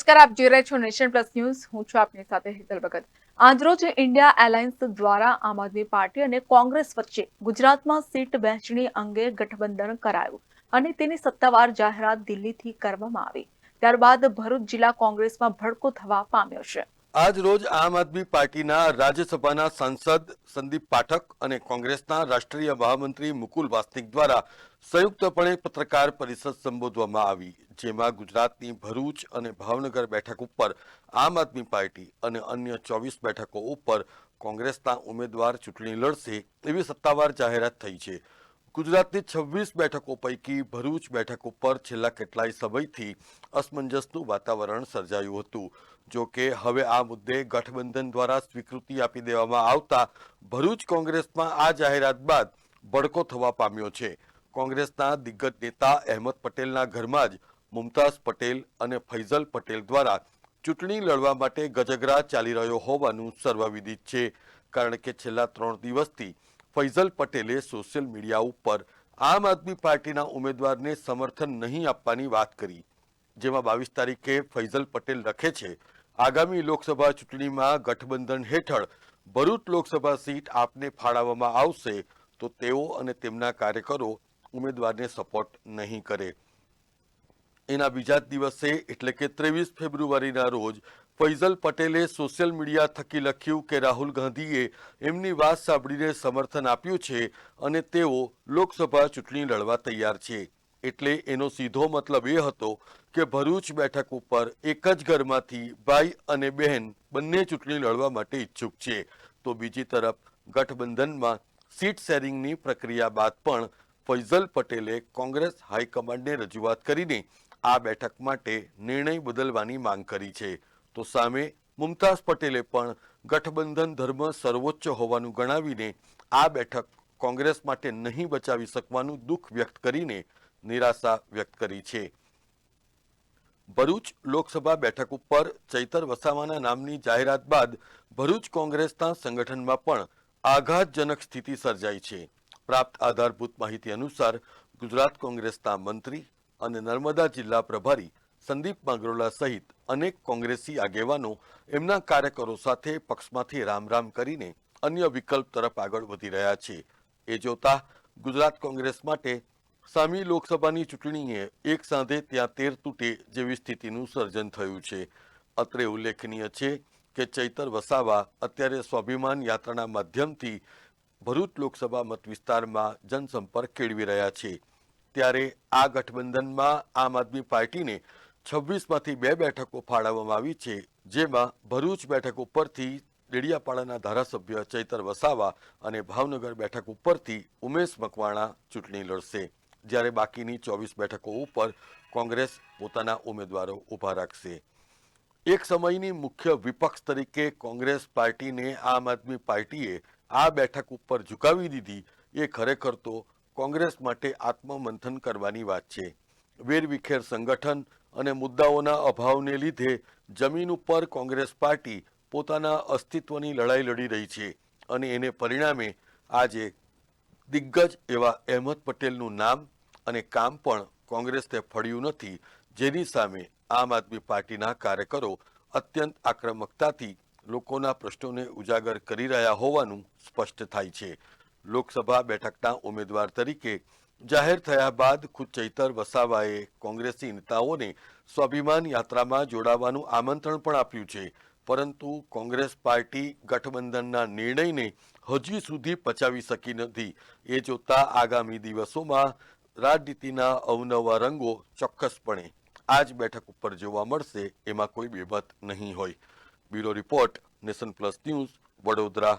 નમસ્કાર, આપ જોઈ રહ્યા છો નેશન પ્લસ ન્યૂઝ. હું છું આપની સાથે હેતલ ભગત. આજરોજ ઇન્ડિયા એલાયન્સ દ્વારા આમ આદમી પાર્ટી અને કોંગ્રેસ વચ્ચે ગુજરાતમાં સીટ વહેંચણી અંગે ગઠબંધન કરાયું અને તેની સત્તાવાર જાહેરાત દિલ્હીથી કરવામાં આવી. ત્યારબાદ ભરૂચ જિલ્લા કોંગ્રેસમાં ભડકો થવા પામ્યો છે. આજ રોજ આમ આદમી પાર્ટીના રાજ્યસભાના સાંસદ સંદીપ પાઠક અને કોંગ્રેસના રાષ્ટ્રીય મહામંત્રી મુકુલ વાસનિક દ્વારા સંયુક્તપણે પત્રકાર પરિષદ સંબોધવામાં આવી જેમાં ગુજરાતની ભરૂચ અને ભાવનગર બેઠક ઉપર આમ આદમી પાર્ટી અને અન્ય ચોવીસ બેઠકો ઉપર કોંગ્રેસના ઉમેદવાર ચૂંટણી લડશે એવી સત્તાવાર જાહેરાત થઈ છે. ગુજરાતની છવ્વીસ બેઠકો પૈકી ભરૂચ બેઠક ઉપર છેલ્લા કેટલાય સમયથી અસમંજસનું વાતાવરણ સર્જાયું હતું. જો કે હવે આ મુદ્દે ગઠબંધન દ્વારા સ્વીકૃતિ આપી દેવામાં આવતા ભરૂચ કોંગ્રેસમાં આ જાહેરાત બાદ ભડકો થવા પામ્યો છે. કોંગ્રેસના દિગ્ગજ નેતા અહેમદ પટેલના ઘરમાં જ મુમતાઝ પટેલ અને ફૈઝલ પટેલ દ્વારા ચૂંટણી લડવા માટે ગજગરા ચાલી રહ્યો હોવાનું સર્વવિદિત છે. કારણ કે છેલ્લા ત્રણ દિવસથી ફૈઝલ પટેલે સોશિયલ મીડિયા ઉપર આમ આદમી પાર્ટીના ઉમેદવારને સમર્થન નહીં આપવાની વાત કરી. જેમાં બાવીસ તારીખે ફૈઝલ પટેલ લખે છે. આગામી લોકસભા ચૂંટણીમાં ગઠબંધન હેઠળ ભરૂચ લોકસભા સીટ આપને ફાળવવામાં આવશે, તો તેઓ અને તેમના કાર્યકરો ઉમેદવારને સપોર્ટ નહીં કરે. એના બીજા જ દિવસે, એટલે કે ત્રેવીસ ફેબ્રુઆરીના રોજ, ફૈઝલ પટેલે સોશિયલ મીડિયા થકી લખ્યું કે રાહુલ ગાંધીએ એમની વાત સાંભળીને સમર્થન આપ્યું છે અને તેઓ લોકસભા ચૂંટણી લડવા તૈયાર છે. એટલે એનો સીધો મતલબ એ હતો કે ભરૂચ બેઠક ઉપર એક જ ઘરમાંથી ભાઈ અને બહેન બંને ચૂંટણી લડવા માટે ઈચ્છુક છે. તો બીજી તરફ, ગઠબંધનમાં સીટ શેરિંગની પ્રક્રિયા બાદ પણ ફૈઝલ પટેલે કોંગ્રેસ હાઈકમાન્ડને રજૂઆત કરીને આ બેઠક માટે નિર્ણય બદલવાની માંગ કરી છે. તો સામે મુમતાઝ પટેલે પણ ગઠબંધન ધર્મ સર્વોચ્ચ હોવાનું ગણાવીને આ બેઠક કોંગ્રેસ માટે નહીં બચાવી શકવાનું દુઃખ વ્યક્ત કરીને નિરાશા વ્યક્ત કરી છે. ભરૂચ લોકસભા બેઠક ઉપર ચૈતર વસાવાના નામની જાહેરાત બાદ ભરૂચ કોંગ્રેસના સંગઠનમાં પણ આઘાતજનક સ્થિતિ સર્જાઈ છે. પ્રાપ્ત આધારભૂત માહિતી અનુસાર ગુજરાત કોંગ્રેસના મંત્રી અને નર્મદા જિલ્લા પ્રભારી સંદીપ માંગરોલા સહિત અનેક કોંગ્રેસી આગેવાનો એમના કાર્યકરો સાથે પક્ષમાંથી રામ રામ કરીને અન્ય વિકલ્પ તરફ આગળ વધી રહ્યા છે. એ જોતા ગુજરાત કોંગ્રેસ માટે સામી લોકસભાની ચૂંટણીએ એક સાંધે ત્યાં તેર તૂટે જેવી સ્થિતિનું સર્જન થયું છે. અત્રે ઉલ્લેખનીય છે કે ચૈતર વસાવા અત્યારે સ્વાભિમાન યાત્રાના માધ્યમથી ભરૂચ લોકસભા મત વિસ્તારમાં જનસંપર્ક કેળવી રહ્યા છે. ત્યારે આ ગઠબંધનમાં આમ આદમી પાર્ટીને છવ્વીસમાંથી બે બેઠકો ફાળવવામાં આવી છે, જેમાં ભરૂચ બેઠક ઉપરથી ડેડિયાપાડાના ધારાસભ્ય ચૈતર વસાવા અને ભાવનગર બેઠક ઉપરથી ઉમેશ મકવાણા ચૂંટણી લડશે. જ્યારે બાકીની ચોવીસ બેઠકો ઉપર કોંગ્રેસ પોતાના ઉમેદવારો ઊભા રાખશે. એક સમયની મુખ્ય વિપક્ષ તરીકે કોંગ્રેસ પાર્ટીને આમ આદમી પાર્ટીએ આ બેઠક ઉપર ઝુકાવી દીધી, એ ખરેખર તો કોંગ્રેસ માટે આત્મમંથન કરવાની વાત છે. વેરવિખેર સંગઠન અને મુદ્દાઓના અભાવને લીધે જમીન ઉપર કોંગ્રેસ પાર્ટી પોતાના અસ્તિત્વની લડાઈ લડી રહી છે અને એને પરિણામે આજે દિગ્ગજ એવા અહેમદ પટેલનું નામ અને કામ પણ કોંગ્રેસને ફળ્યું નથી, જેની સામે આમ આદમી પાર્ટીના કાર્યકરો અત્યંત આક્રમકતાથી લોકોના પ્રશ્નોને ઉજાગર કરી રહ્યા હોવાનું સ્પષ્ટ થાય છે. લોકસભા બેઠકના ઉમેદવાર તરીકે જાહેર થયા બાદ ખુદ ચૈતર વસાવાએ કોંગ્રેસી નેતાઓને સ્વાભિમાન યાત્રામાં જોડાવાનું આમંત્રણ પણ આપ્યું છે. પરંતુ કોંગ્રેસ પાર્ટી ગઠબંધનના નિર્ણયને હજી સુધી પચાવી શકી નથી. એ જોતા આગામી દિવસોમાં રાજનીતિના અવનવા રંગો ચોક્કસપણે આ જ બેઠક ઉપર જોવા મળશે. એમાં કોઈ બેબત નહીં હોય. Bureau report nation plus news Vadodara.